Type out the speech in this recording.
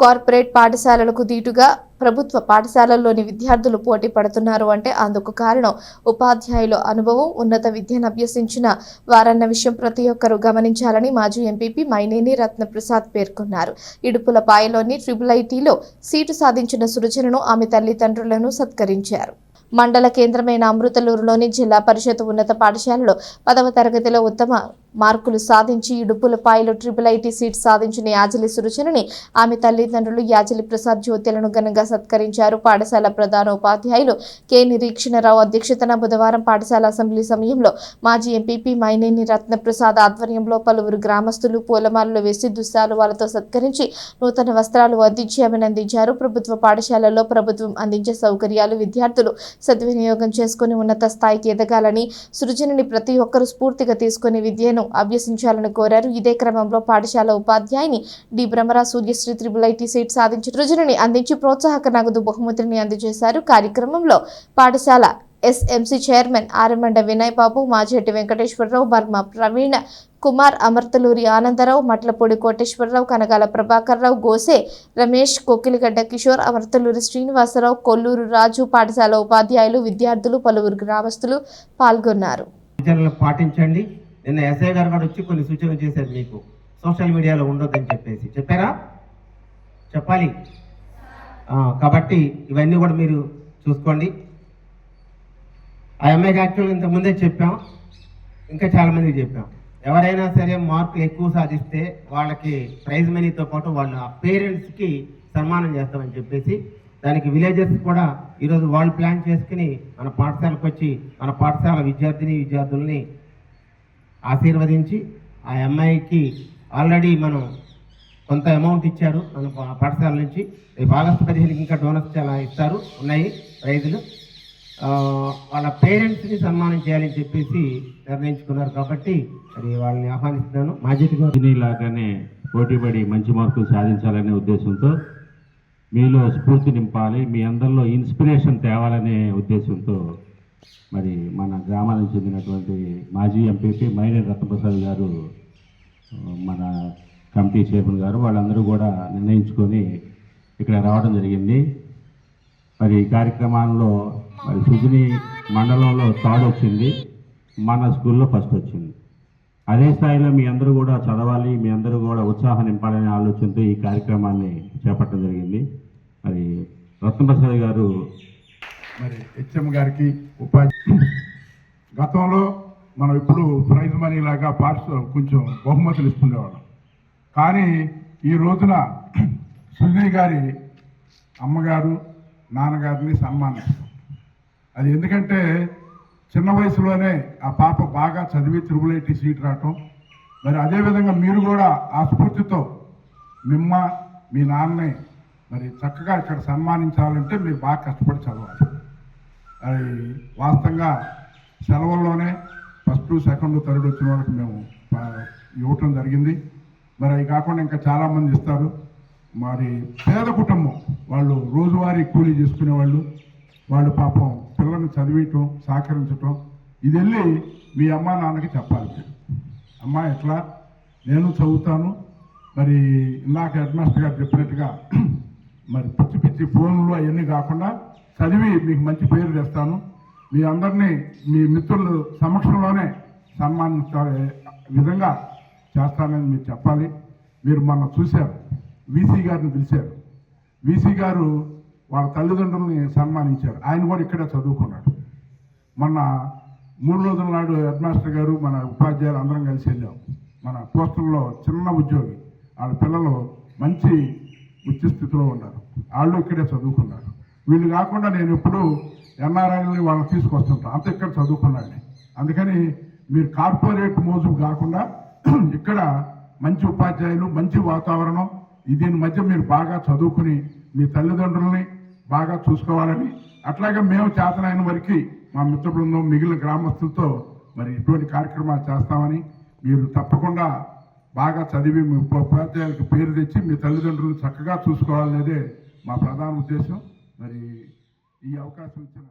Corporate పాఠశాలలకు దీటుగా ప్రభుత్వ పాఠశాలల్లోని విద్యార్థులు పోటీ పడుతున్నారు అంటే అందుకు కారణం ఉపాధ్యాయుల అనుభవం ఉన్నత విద్యను అభ్యసించిన వారన్న విషయం ప్రతి ఒక్కరూ గమనించాలని మాజీ ఎంపీపీ మైనేని రత్నప్రసాద్ పేర్కొన్నారు. ఇడుపులపాయలోని ట్రిపుల్ ఐటీలో సీటు సాధించిన సృజనను ఆమె తల్లిదండ్రులను సత్కరించారు. మండల కేంద్రమైన అమృతలూరులోని జిల్లా పరిషత్ ఉన్నత పాఠశాలలో పదవ తరగతిలో ఉత్తమ మార్కులు సాధించి ఇడుపులపాయలో ట్రిపుల్ ఐటీ సీట్ సాధించిన యాజలి సురచనని ఆమె తల్లిదండ్రులు యాజలి ప్రసాద్ జ్యోతులను ఘనంగా సత్కరించారు. పాఠశాల ప్రధాన ఉపాధ్యాయులు కె. నిరీక్షణరావు అధ్యక్షతన బుధవారం పాఠశాల అసెంబ్లీ సమయంలో మాజీ ఎంపీపీ మైనేని రత్నప్రసాద్ ఆధ్వర్యంలో పలువురు గ్రామస్తులు పూలమాలలు వేసి దుస్సాలువాలతో సత్కరించి నూతన వస్త్రాలు అందించి అభినందించారు. ప్రభుత్వ పాఠశాలల్లో ప్రభుత్వం అందించే సౌకర్యాలు విద్యార్థులు సద్వినియోగం చేసుకుని ఉన్నత స్థాయికి ఎదగాలని సృజనని ప్రతి ఒక్కరూ స్ఫూర్తిగా తీసుకుని విద్యను అభ్యసించాలని కోరారు. ఇదే క్రమంలో పాఠశాల ఉపాధ్యాయుని D. Bhramara Suryasri triple IT seat సాధించి సృజనని అందించి ప్రోత్సాహక నగదు బహుమతిని అందజేశారు. కార్యక్రమంలో పాఠశాల ఎస్ఎంసీ చైర్మన్ ఆరమండ వినయ్ బాబు మాజేటి వెంకటేశ్వరరావు వర్మ ప్రవీణ కుమార్ అమర్తలూరి ఆనందరావు మట్లపూడి కోటేశ్వరరావు కనగాల ప్రభాకర్రావు గోసే రమేష్ కోకిలిగడ్డ కిషోర్ అమర్తలూరి శ్రీనివాసరావు కొల్లూరు రాజు పాఠశాల ఉపాధ్యాయులు విద్యార్థులు పలువురు గ్రామస్తులు పాల్గొన్నారు. పాటించండి. నిన్న ఎస్ఐ గారు కూడా వచ్చి కొన్ని సూచనలు చేశారు మీకు. సోషల్ మీడియాలో ఉండొద్దని చెప్పేసి. చెప్పారా? చెప్పాలి. కాబట్టి ఇవన్నీ కూడా మీరు చూసుకోండి. ఆ అమ్మాయికి యాక్చువల్గా ఇంతకుముందే చెప్పాం. ఇంకా చాలామందికి చెప్పాం. ఎవరైనా సరే మార్కులు ఎక్కువ సాధిస్తే వాళ్ళకి ప్రైజ్ మనీతో పాటు వాళ్ళ పేరెంట్స్కి సన్మానం చేస్తామని చెప్పేసి దానికి విలేజెస్ కూడా ఈరోజు వాళ్ళు ప్లాన్ చేసుకుని మన పాఠశాలకు వచ్చి మన పాఠశాల విద్యార్థిని విద్యార్థుల్ని ఆశీర్వదించి ఆ అమ్మాయికి ఆల్రెడీ మనం కొంత అమౌంట్ ఇచ్చారు. మన పాఠశాల నుంచి. రేపు ఆగస్టు పదిహేనుకి ఇంకా డోనర్స్ చాలా ఇస్తారు. ఉన్నాయి ప్రైజులు. వాళ్ళ పేరెంట్స్ని సన్మానం చేయాలని చెప్పేసి నిర్ణయించుకున్నారు కాబట్టి మరి వాళ్ళని ఆహ్వానిస్తున్నాను. మాజీగా లాగానే పోటీపడి మంచి మార్కులు సాధించాలనే ఉద్దేశంతో మీలో స్ఫూర్తి నింపాలి మీ అందరిలో ఇన్స్పిరేషన్ తేవాలనే ఉద్దేశంతో మరి మన గ్రామానికి చెందినటువంటి మాజీ ఎంపీపీ మైనే రత్నప్రసాద్ గారు మన కమిటీ చైర్మన్ గారు వాళ్ళందరూ కూడా నిర్ణయించుకొని ఇక్కడ రావడం జరిగింది. మరి ఈ కార్యక్రమాల్లో మరి సుజిని మండలంలో థర్డ్ వచ్చింది. మన స్కూల్లో ఫస్ట్ వచ్చింది. అదే స్థాయిలో మీ అందరూ కూడా చదవాలి మీ అందరూ కూడా ఉత్సాహం నింపాలనే ఆలోచనతో ఈ కార్యక్రమాన్ని చేపట్టడం జరిగింది. మరి రత్నప్రసాద్ గారు మరి హెచ్ఎం గారికి ఉపాధి గతంలో మనం ఇప్పుడు ప్రైజ్ మనీ లాగా పార్ట్స్ కొంచెం బహుమతులు ఇస్తుండేవాళ్ళం. కానీ ఈ రోజున సుజయ్ గారి అమ్మగారు నాన్నగారిని సన్మానిస్తాం. అది ఎందుకంటే చిన్న వయసులోనే ఆ పాప బాగా చదివి త్రిబుల్ సీట్ రావటం. మరి అదేవిధంగా మీరు కూడా ఆ స్ఫూర్తితో మిమ్మ మీ నాన్నని మరి చక్కగా ఇక్కడ సన్మానించాలంటే మీరు బాగా కష్టపడి చదవాలి. అది వాస్తవంగా సెలవుల్లోనే ఫస్ట్ సెకండ్ థర్డ్ వచ్చిన వాళ్ళకి మేము ఇవ్వటం జరిగింది. మరి అవి కాకుండా ఇంకా చాలామంది ఇస్తారు. మరి పేద కుటుంబం వాళ్ళు రోజువారీ కూలీ చేసుకునే వాళ్ళు వాళ్ళు పాపం పిల్లల్ని చదివించటం సహకరించటం ఇది వెళ్ళి మీ అమ్మా నాన్నకి చెప్పాలి. అమ్మ అమ్మా ఎట్లా? నేను చదువుతాను. మరి ఇందాక హెడ్ మాస్టర్ గారు చెప్పినట్టుగా మరి పిచ్చి పిచ్చి ఫోన్లు అవన్నీ కాకుండా చదివి మీకు మంచి పేరు తెస్తాను. మీ అందరినీ మీ మిత్రులు సమక్షంలోనే సన్మానించే విధంగా చేస్తానని మీరు చెప్పాలి. మీరు మొన్న చూశారు. వీసీ గారిని పిలిచారు. వీసీ గారు వాళ్ళ తల్లిదండ్రుల్ని సన్మానించారు. ఆయన కూడా ఇక్కడే చదువుకున్నాడు. మొన్న మూడు రోజుల నాడు హెడ్ మాస్టర్ గారు మన ఉపాధ్యాయులు అందరం కలిసి వెళ్ళాం. మన పోస్టుల్లో చిన్న ఉద్యోగి. వాళ్ళ పిల్లలు మంచి ఉच्च స్థితిలో ఉన్నారు. వాళ్ళు ఇక్కడే చదువుకున్నారు. వీళ్ళు కాకుండా నేను ఎప్పుడు ఎన్ఆర్ఐని వాళ్ళని తీసుకొస్తుంటాను. అంత ఇక్కడ చదువుకున్నాను అందుకని మీరు కార్పొరేట్ మోజు కాకుండా ఇక్కడ మంచి ఉపాధ్యాయులు మంచి వాతావరణం దీని మధ్య మీరు బాగా చదువుకుని మీ తల్లిదండ్రుల్ని బాగా చూసుకోవాలని అట్లాగే మేము చేతనైన వరకు మా మిత్ర బృందం మిగిలిన గ్రామస్తులతో మరి ఇటువంటి కార్యక్రమాలు చేస్తామని మీరు తప్పకుండా బాగా చదివి మీ ఉపాధ్యాయులకు పేరు తెచ్చి మీ తల్లిదండ్రులను చక్కగా చూసుకోవాలనేదే మా ప్రధాన ఉద్దేశం. మరి ఈ అవకాశం ఇచ్చిన